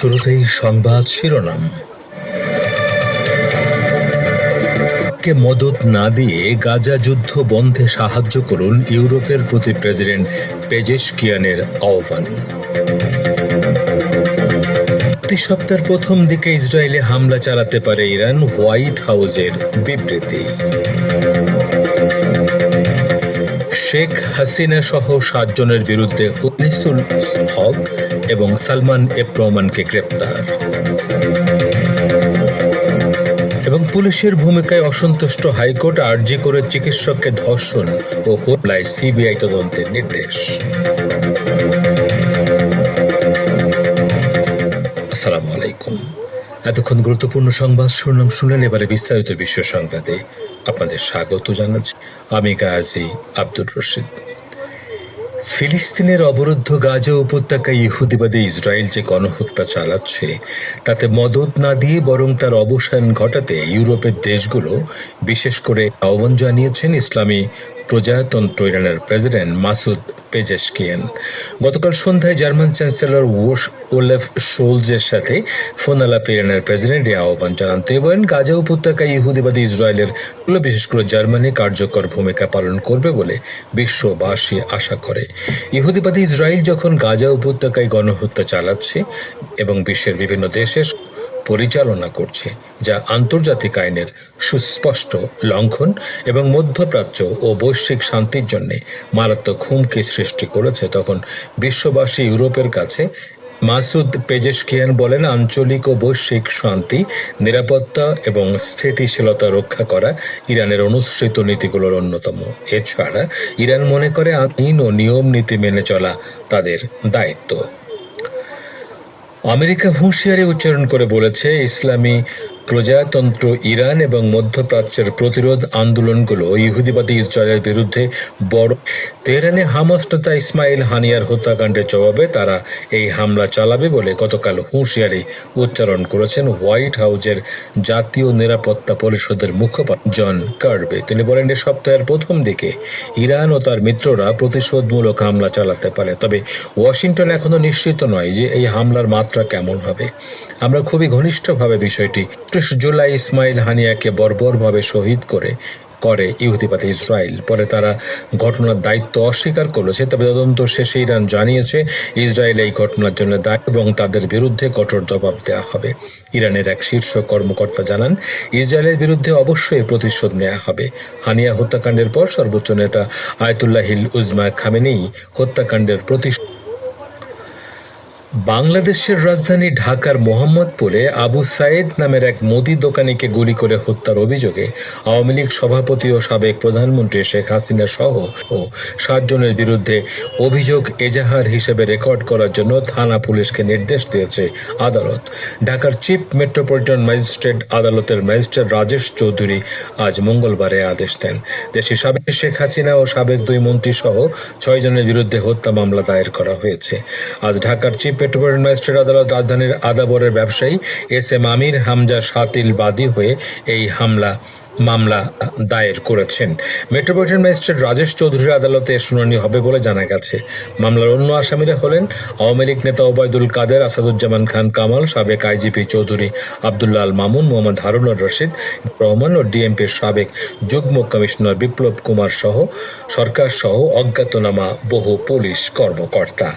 শুরুতেই সংবাদ শিরোনাম। কে মদত না দিয়ে গাজা যুদ্ধ বন্ধে সাহায্য করুন ইউরোপের প্রতি প্রেসিডেন্ট পেজেশ কিয়ানের আহ্বান। প্রতি সপ্তাহের প্রথম দিকে ইসরায়েলে হামলা চালাতে পারে ইরান, হোয়াইট হাউজের বিবৃতি। শেখ হাসিনা সহ সাতজনের বিরুদ্ধে হক এবং সালমান এফ রহমানকে গ্রেপ্তার। এবং পুলিশের ভূমিকায় অসন্তুষ্ট হাইকোর্ট আর্জি করে চিকিৎসককে ধর্ষণ ও হত্যায় সিবিআই তদন্তের নির্দেশ। আসসালামু আলাইকুম। এতক্ষণ গুরুত্বপূর্ণ সংবাদ শিরোনাম শুনলেন এবারে বিস্তারিত বিশ্ব সংবাদে আপনাদের স্বাগত জানাচ্ছি। আমি গাজী আব্দুর রশিদ। ফিলিস্তিনের অবরুদ্ধ গাজা উপত্যকা ইহুদিবাদে ইসরায়েল যে গণহত্যা চালাচ্ছে, তাতে মদত না দিয়ে বরং তার অবসান ঘটাতে ইউরোপের দেশগুলো বিশেষ করে আহ্বান জানিয়েছেন ইসলামী প্রজাতন্ত্র ইরানের প্রেসিডেন্ট মাসুদ পেজেশকিয়ান। গতকাল সন্ধ্যায় জার্মান চ্যান্সেলর ওশ ওলেফ শোলজের সাথে ফোন আলাপে ইরানের প্রেসিডেন্ট এই আহ্বান জানান। তিনি বলেন, গাজা উপত্যকায় ইহুদিবাদী ইসরায়েলের বিশেষ করে জার্মানি কার্যকর ভূমিকা পালন করবে বলে বিশ্ববাসী আশা করে। ইহুদিবাদী ইসরায়েল যখন গাজা উপত্যকায় গণহত্যা চালাচ্ছে এবং বিশ্বের বিভিন্ন দেশে পরিচালনা করছে, যা আন্তর্জাতিক আইনের সুস্পষ্ট লঙ্ঘন এবং মধ্যপ্রাচ্য ও বৈশ্বিক শান্তির জন্য মারাত্মক হুমকি সৃষ্টি করেছে। তখন বিশ্ববাসী ইউরোপের কাছে মাসুদ পেজেশকিয়ান বলেন, আঞ্চলিক ও বৈশ্বিক শান্তি, নিরাপত্তা এবং স্থিতিশীলতা রক্ষা করা ইরানের অনুসৃত নীতিগুলোর অন্যতম। এছাড়া ইরান মনে করে আইন ও নিয়ম নীতি মেনে চলা তাদের দায়িত্ব। আমেরিকা হুঁশিয়ারি উচ্চারণ করে বলেছে ইসলামী প্রজাতন্ত্র ইরান এবং মধ্যপ্রাচ্যের প্রতিরোধ আন্দোলনগুলো ইহুদিবাদী ইসরায়েলের বিরুদ্ধে বড় তেহরানে হামাস নেতা ইসমাইল হানিয়ার হত্যাকাণ্ডের জবাবে তারা এই হামলা চালাবে বলে গতকাল হুঁশিয়ারি উচ্চারণ করেছেন হোয়াইট হাউজের জাতীয় নিরাপত্তা পরিষদের মুখপাত্র জন কার্বে। তিনি বলেন, এ সপ্তাহের প্রথম দিকে ইরান ও তার মিত্ররা প্রতিশোধমূলক হামলা চালাতে পারে, তবে ওয়াশিংটন এখনও নিশ্চিত নয় যে এই হামলার মাত্রা কেমন হবে। আমরা খুবই ঘনিষ্ঠভাবে বিষয়টি ত্রিশ জুলাই ইসমাইল হানিয়াকে বর্বরভাবে শহীদ করে করে ইহুদিবাদী ইসরায়েল পরে তারা ঘটনার দায়িত্ব অস্বীকার করেছে, তবে তদন্ত শেষে ইরান জানিয়েছে ইসরায়েল এই ঘটনার জন্য দায়ী এবং তাদের বিরুদ্ধে কঠোর জবাব দেওয়া হবে। ইরানের এক শীর্ষ কর্মকর্তা জানান ইসরায়েলের বিরুদ্ধে অবশ্যই প্রতিশোধ নেওয়া হবে। হানিয়া হত্যাকাণ্ডের পর সর্বোচ্চ নেতা আয়তুল্লাহ হিল উজমা খামেনেই হত্যাকাণ্ডের প্রতিশোধ বাংলাদেশের রাজধানী ঢাকার মোহাম্মদপুরে আবু সাইদ নামের এক মুদি দোকানিকে গুলি করে হত্যার অভিযোগে আওয়ামী লীগ সভাপতি ও সাবেক প্রধানমন্ত্রী শেখ হাসিনা সহ ও সাতজনের বিরুদ্ধে অভিযোগ এজাহার হিসেবে রেকর্ড করার জন্য থানা পুলিশকে নির্দেশ দিয়েছে আদালত। ঢাকার চিফ মেট্রোপলিটন ম্যাজিস্ট্রেট আদালতের ম্যাজিস্ট্রেট রাজেশ চৌধুরী আজ মঙ্গলবারে আদেশ দেন। দেশে সাবেক শেখ হাসিনা ও সাবেক দুই মন্ত্রী সহ ছয় জনের বিরুদ্ধে হত্যা মামলা দায়ের করা হয়েছে। আজ ঢাকার চিফ মেট্রোপলিটন ম্যাজিস্ট্রেট আদালত রাজধানীর আদাবরের ব্যবসায়ী এস এম আমির হামজা সাতিল বাদী হয়ে এই হামলা, মামলা দায়ের করেছেন। মেট্রোপলিটন ম্যাজিস্ট্রেট রাজেশ চৌধুরীর আদালতে শুনানি হবে বলে জানা গেছে। মামলার অন্য আসামিরা হলেন আওয়ামী লীগ নেতা ওবায়দুল কাদের, আসাদুজ্জামান খান কামাল, সাবেক আইজিপি চৌধুরী আবদুল্লাহ আল মামুন, মোহাম্মদ হারুনুর রশিদ রহমান ও ডিএমপির সাবেক যুগ্ম কমিশনার বিপ্লব কুমার সহ, সরকার সহ অজ্ঞাতনামা বহু পুলিশ কর্মকর্তা।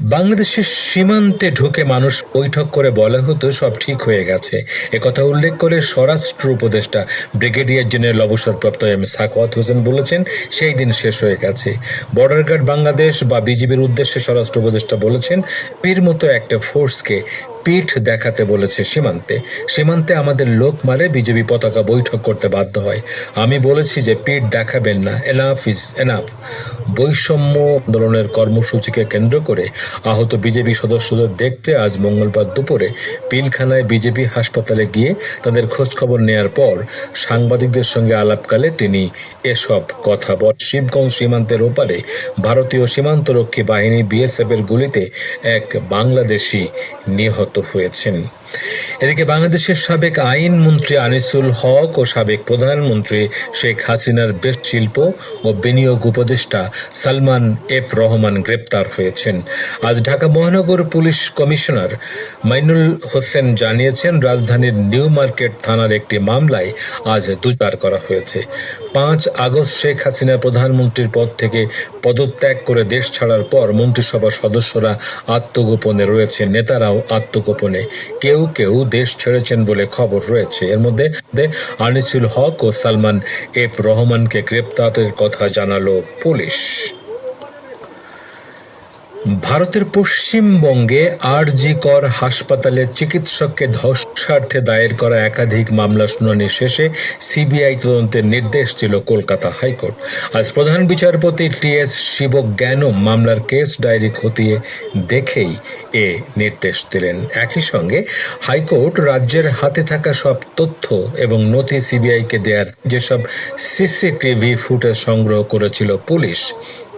বাংলাদেশের সীমান্তে ঢুকে মানুষ বৈঠক করে বলা হতো সব ঠিক হয়ে গেছে। একথা উল্লেখ করে স্বরাষ্ট্র উপদেষ্টা ব্রিগেডিয়ার জেনারেল অবসরপ্রাপ্ত এম সাকওয়াত হোসেন বলেছেন, সেই দিন শেষ হয়ে গেছে। বর্ডার গার্ড বাংলাদেশ বা বিজিবির উদ্দেশ্যে স্বরাষ্ট্র উপদেষ্টা বলেছেন পীর মতো একটা ফোর্সকে পিঠ দেখাতে বলেছে সীমান্তে। সীমান্তে আমাদের লোক মারে বিজেপি পতাকা বৈঠক করতে বাধ্য হয়। আমি বলেছি যে পিঠ দেখাবেন না। এনাফ ইজ এনাফ বৈষম্য আন্দোলনের কর্মসূচিকে কেন্দ্র করে আহত বিজেপি সদস্যদের দেখতে আজ মঙ্গলবার দুপুরে পিলখানায় বিজেপি হাসপাতালে গিয়ে তাদের খোঁজখবর নেয়ার পর সাংবাদিকদের সঙ্গে আলাপকালে তিনি এসব কথা বট শিবগঞ্জ সীমান্তের ওপারে ভারতীয় সীমান্তরক্ষী বাহিনী বিএসএফ এর গুলিতে এক বাংলাদেশি নিহত হয়েছেন। এদিকে বাংলাদেশের সাবেক আইনমন্ত্রী আনিসুল হক ও সাবেক প্রধানমন্ত্রী শেখ হাসিনার বেশ শিল্প ও বিনিয়োগ উপদেষ্টা সালমান এফ রহমান গ্রেপ্তার হয়েছেন। আজ ঢাকা মহানগর পুলিশ কমিশনার মাইনুল হোসেন জানিয়েছেন, রাজধানীর নিউ মার্কেট থানার একটি মামলায় আজ দুবার করা হয়েছে। পাঁচ আগস্ট শেখ হাসিনা প্রধানমন্ত্রীর পদ থেকে পদত্যাগ করে দেশ ছাড়ার পর মন্ত্রিসভার সদস্যরা আত্মগোপনে রয়েছে, নেতারাও আত্মগোপনে। কেউ কেউ কেউ দেশ ছেড়েছেন বলে খবর রয়েছে। এর মধ্যে আনিসুল হক ও সালমান এফ রহমানকে গ্রেপ্তারের কথা জানালো পুলিশ। ভারতের পশ্চিমবঙ্গে আরজি কর হাসপাতালে চিকিৎসককে ধর্ষার্থে দায়ের করা একাধিক মামলা শুনানি শেষে সিবিআই তদন্তের নির্দেশ ছিল কলকাতা হাইকোর্ট। আজ প্রধান বিচারপতি টি এস শিবজ্ঞানম মামলার কেস ডায়েরি খতিয়ে দেখেই এ নির্দেশ দিলেন। একই সঙ্গে হাইকোর্ট রাজ্যের হাতে থাকা সব তথ্য এবং নথি সিবিআইকে দেওয়ার যেসব সিসিটিভি ফুটেজ সংগ্রহ করেছিল পুলিশ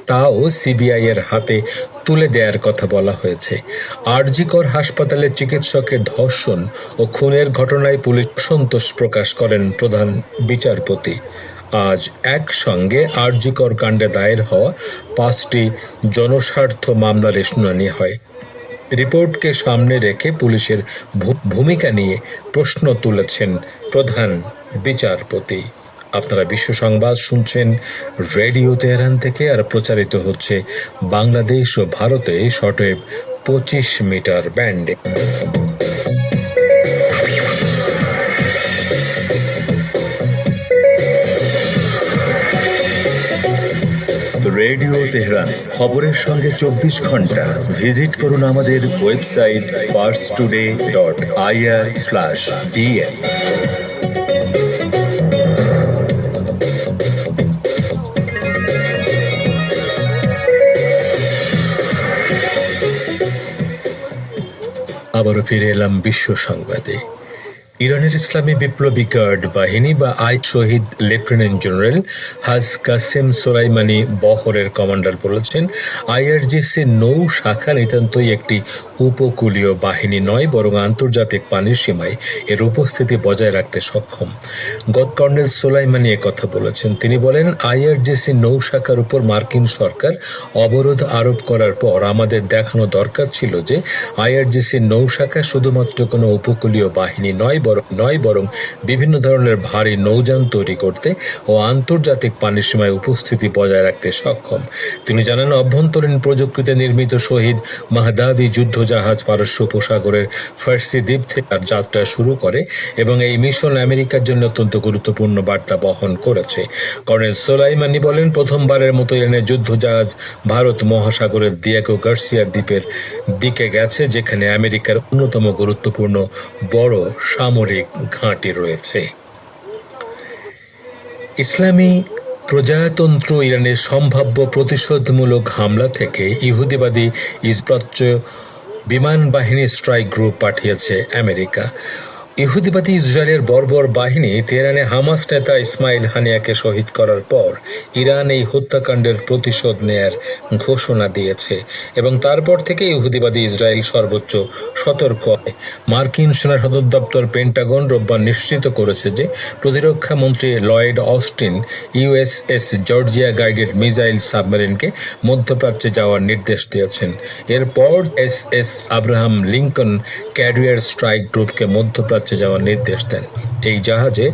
তাও সিবিআই এর হাতে তুলে দেওয়ার কথা বলা হয়েছে। আরজিকর হাসপাতালে চিকিৎসকের ধর্ষণ ও খুনের ঘটনায় পুলিশ সন্তোষ প্রকাশ করেন প্রধান বিচারপতি। আজ একসঙ্গে আরজিকর কাণ্ডে দায়ের হওয়া পাঁচটি জনস্বার্থ মামলার শুনানি হয়। রিপোর্টকে সামনে রেখে পুলিশের ভূমিকা নিয়ে প্রশ্ন তুলেছেন প্রধান বিচারপতি। আপনারা বিশ্ব সংবাদ শুনছেন রেডিও তেহরান থেকে, আর প্রচারিত হচ্ছে বাংলাদেশ ও ভারতে শর্টওয়েভ পঁচিশ মিটার ব্যান্ডে। রেডিও তেহরান, খবরের সঙ্গে চব্বিশ ঘণ্টা। ভিজিট করুন আমাদের website Pars today dot IR slash DN আবারও ফিরে এলাম বিশ্ব সংবাদে। ইরানের ইসলামী বিপ্লবী গার্ড বাহিনী বা I Shahid lieutenant general Haj Qasem Soleimani বহরের কমান্ডার বলেছেন, আইআরজিসি নৌ শাখা নিতান্তই একটি উপকূলীয় বাহিনী নয়, বরং আন্তর্জাতিক পানির সীমায় এর উপস্থিতি বজায় রাখতে সক্ষম। গত কর্নেল সোলাইমানি কথা বলেছেন। তিনি বলেন, আইআরজিসি নৌ শাখার উপর মার্কিন সরকার অবরোধ আরোপ করার পর আমাদের দেখানো দরকার ছিল যে, আইআরজিসি নৌ শাখা শুধুমাত্র কোনো উপকূলীয় বাহিনী নয় বরং নয়, বরং বিভিন্ন ধরনের ভারী নৌযান তৈরি করতে ও আন্তর্জাতিক পানির সীমায় উপস্থিতি বজায় রাখতে সক্ষম। তিনি জানান, অভ্যন্তরীণ প্রযুক্তিতে নির্মিত শহীদ মাহদাবি যুদ্ধজাহাজ পারস্য উপসাগরের ফার্সি দ্বীপ থেকে তার যাত্রা শুরু করে এবং এই মিশন আমেরিকার জন্য অত্যন্ত গুরুত্বপূর্ণ বার্তা বহন করেছে। কর্নেল সোলাইমানি বলেন, প্রথমবারের মতো ইরানের যুদ্ধজাহাজ ভারত মহাসাগরের দিয়াগো গার্সিয়া দ্বীপের দিকে গেছে, যেখানে আমেরিকার অন্যতম গুরুত্বপূর্ণ বড় সামরিক ঘাঁটি রয়েছে। ইসলামী প্রজাতন্ত্র ইরানের সম্ভাব্য প্রতিশোধমূলক হামলা থেকে ইহুদিবাদী ইসপ্রাচ্য বিমান বাহিনী স্ট্রাইক গ্রুপ পাঠিয়েছে আমেরিকা। ইহুদিবাদী ইসরায়েলের বর্বর বাহিনী তেহরানে হামাস নেতা ইসমাইল হানিয়াকে শহীদ করার পর ইরান এই হত্যাকাণ্ডের প্রতিশোধ নেয়ার ঘোষণা দিয়েছে এবং তারপর থেকে ইহুদিবাদী ইসরায়েল সর্বোচ্চ সতর্ক হয়। মার্কিন সেনা সদর দপ্তর পেন্টাগন রোববার নিশ্চিত করেছে যে প্রতিরক্ষা মন্ত্রী Lloyd Austin, USS Georgia guided missile সাবমেরিনকে মধ্যপ্রাচ্যে যাওয়ার নির্দেশ দিয়েছেন। এরপর S S Abraham Lincoln carrier strike গ্রুপকে মধ্যপ্রাচ্যে যাওয়ার নির্দেশ দেন। এই জাহাজে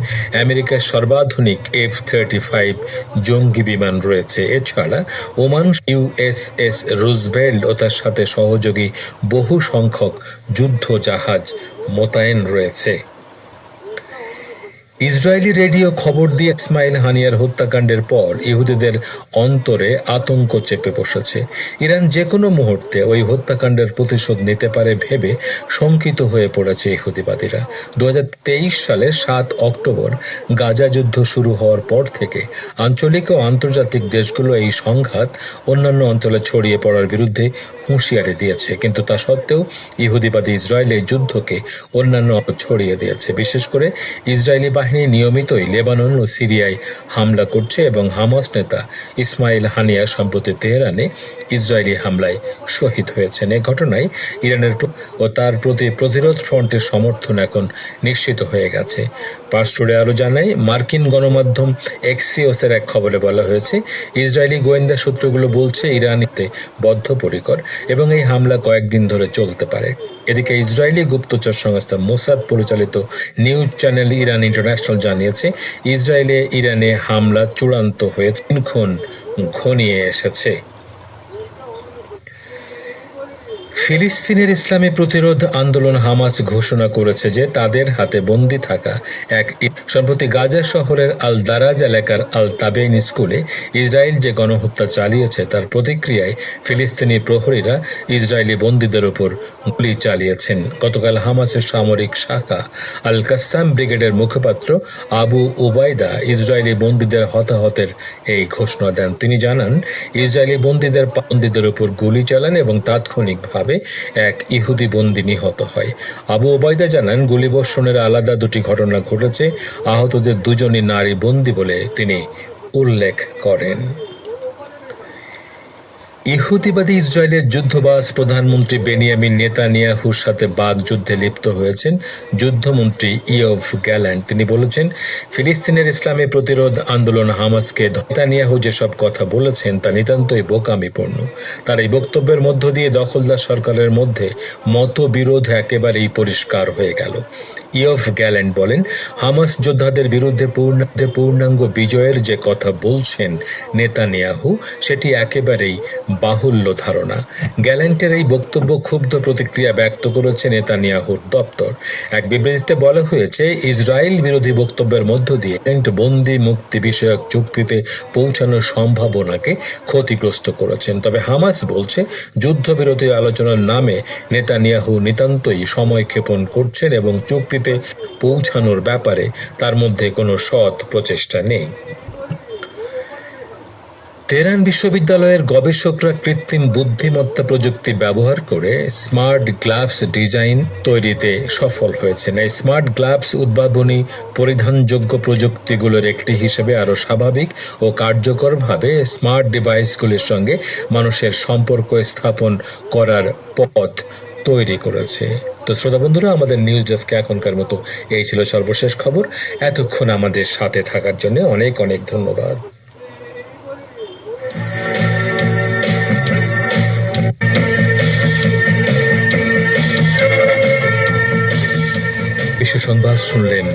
আমেরিকার সর্বাধুনিক এফ থার্টি ফাইভ জঙ্গি বিমান রয়েছে। এছাড়া ওমান ইউএসএস রুজভেল্ড ও তার সাথে সহযোগী বহু সংখ্যক যুদ্ধ জাহাজ মোতায়েন রয়েছে। ইসরায়েলি রেডিও খবর দিয়ে ইসমাইল হানিয়ার হত্যাকাণ্ডের পর ইহুদিদের অন্তরে আতঙ্ক চেপে বসেছে। ইরান যে কোনো মুহূর্তে ওই হত্যাকাণ্ডের প্রতিশোধ নিতে পারে ভেবে শঙ্কিত হয়ে পড়েছে ইহুদিবাদীরা। দু হাজার তেইশ সালে সাত অক্টোবর গাজা যুদ্ধ শুরু হওয়ার পর থেকে আঞ্চলিক ও আন্তর্জাতিক দেশগুলো এই সংঘাত অন্যান্য অঞ্চলে ছড়িয়ে পড়ার বিরুদ্ধে হুঁশিয়ারি দিয়েছে। কিন্তু তা সত্ত্বেও ইহুদিবাদী ইসরায়েল এই যুদ্ধকে অন্যান্য ছড়িয়ে দিয়েছে। বিশেষ করে ইসরায়েলি বাহিনী বাহিনী নিয়মিতই লেবানন ও সিরিয়ায় হামলা করছে এবং হামাস নেতা ইসমাইল হানিয়া সম্প্রতি তেহরানে ইসরায়েলি হামলায় শহীদ হয়েছেন। এ ঘটনায় ইরানের ও তার প্রতি প্রতিরোধ ফ্রন্টের সমর্থন এখন নিশ্চিত হয়ে গেছে। পাস্টুরে আরও জানায়, মার্কিন গণমাধ্যম এক্সিওসের এক খবরে বলা হয়েছে, ইসরায়েলি গোয়েন্দা সূত্রগুলো বলছে ইরানিতে বদ্ধপরিকর এবং এই হামলা কয়েকদিন ধরে চলতে পারে। এদিকে ইসরায়েলি গুপ্তচর সংস্থা মোসাদ পরিচালিত নিউজ চ্যানেল ইরান ইন্টারন্যাশনাল জানিয়েছে ইসরায়েলে ইরানে হামলা চূড়ান্ত হয়ে তিনক্ষণ ঘনিয়ে এসেছে। ফিলিস্তিনের ইসলামী প্রতিরোধ আন্দোলন হামাস ঘোষণা করেছে যে তাদের হাতে বন্দি থাকা এক সম্প্রতি গাজা শহরের আল দারাজ এলাকার আল তাবেইন স্কুলে ইসরায়েল যে গণহত্যা চালিয়েছে, তার প্রতিক্রিয়ায় ফিলিস্তিনি প্রহরীরা ইসরায়েলি বন্দীদের উপর গুলি চালিয়েছেন। গতকাল হামাসের সামরিক শাখা আল কাসাম ব্রিগেডের মুখপাত্র আবু ওবায়দা ইসরায়েলি বন্দীদের হতাহতের এই ঘোষণা দেন। তিনি জানান, ইসরায়েলি বন্দীদের বন্দীদের উপর গুলি চালান এবং তাৎক্ষণিকভাবে এক ইহুদি বন্দী নিহত হয়। আবু ওবায়দা জানান, গুলিবর্ষণের আলাদা দুটি ঘটনা ঘটেছে। আহতদের দুজনই নারী বন্দী বলে তিনি উল্লেখ করেন। ইহুদিবাদী ইসরায়েলের যুদ্ধবাজ প্রধানমন্ত্রী বেনিয়ামিন নেতানিয়াহুর সাথে বাঘ যুদ্ধে লিপ্ত হয়েছেন যুদ্ধমন্ত্রী ইয়ভ গ্যাল্যান্ড তিনি বলেছেন, ফিলিস্তিনের ইসলামী প্রতিরোধ আন্দোলন হামাসকে নেতানিয়াহু যেসব কথা বলেছেন তা নিতান্তই বোকামিপূর্ণ। তার এই বক্তব্যের মধ্য দিয়ে দখলদার সরকারের মধ্যে মতবিরোধ একেবারেই পরিষ্কার হয়ে গেল। ইয়ফ গ্যালেন্ড বলেন, হামাস যোদ্ধাদের বিরুদ্ধে পূর্ণ পূর্ণাঙ্গ বিজয়ের যে কথা বলছেন নেতানিয়াহু, সেটি একেবারেই বাহুল্য ধারণা। গ্যালেন্টের এই বক্তব্য ক্ষুব্ধ প্রতিক্রিয়া ব্যক্ত করেছে নেতানিয়াহুর দপ্তর। এক বিবৃতিতে বলা হয়েছে, ইসরায়েল বিরোধী বক্তব্যের মধ্য দিয়ে গ্যালেন্ট বন্দি মুক্তি বিষয়ক চুক্তিতে পৌঁছানোর সম্ভাবনাকে ক্ষতিগ্রস্ত করেছেন। তবে হামাস বলছে যুদ্ধবিরোধী আলোচনার নামে নেতানিয়াহু নিতান্তই সময় ক্ষেপণ করছেন এবং চুক্তিতে পৌঁছানোর ব্যাপারে তার মধ্যে কোনো সৎ প্রচেষ্টা নেই। তেহরান বিশ্ববিদ্যালয়ের গবেষকরা কৃত্রিম বুদ্ধিমত্তা প্রযুক্তি ব্যবহার করে স্মার্ট গ্লাভস ডিজাইন তৈরিতে সফল হয়েছেন। এই স্মার্ট গ্লাভস উদ্ভাবনী পরিধানযোগ্য প্রযুক্তিগুলোর একটি হিসেবে আরও স্বাভাবিক ও কার্যকরভাবে স্মার্ট ডিভাইসগুলির সঙ্গে মানুষের সম্পর্ক স্থাপন করার পথ তৈরি করেছে। তো শ্রোতা বন্ধুরা, আমাদের নিউজ ডেস্কে এখনকার মতো এই ছিল সর্বশেষ খবর। এতক্ষণ আমাদের সাথে থাকার জন্য অনেক অনেক ধন্যবাদ। বিশ্ব সংবাদ শুনলেন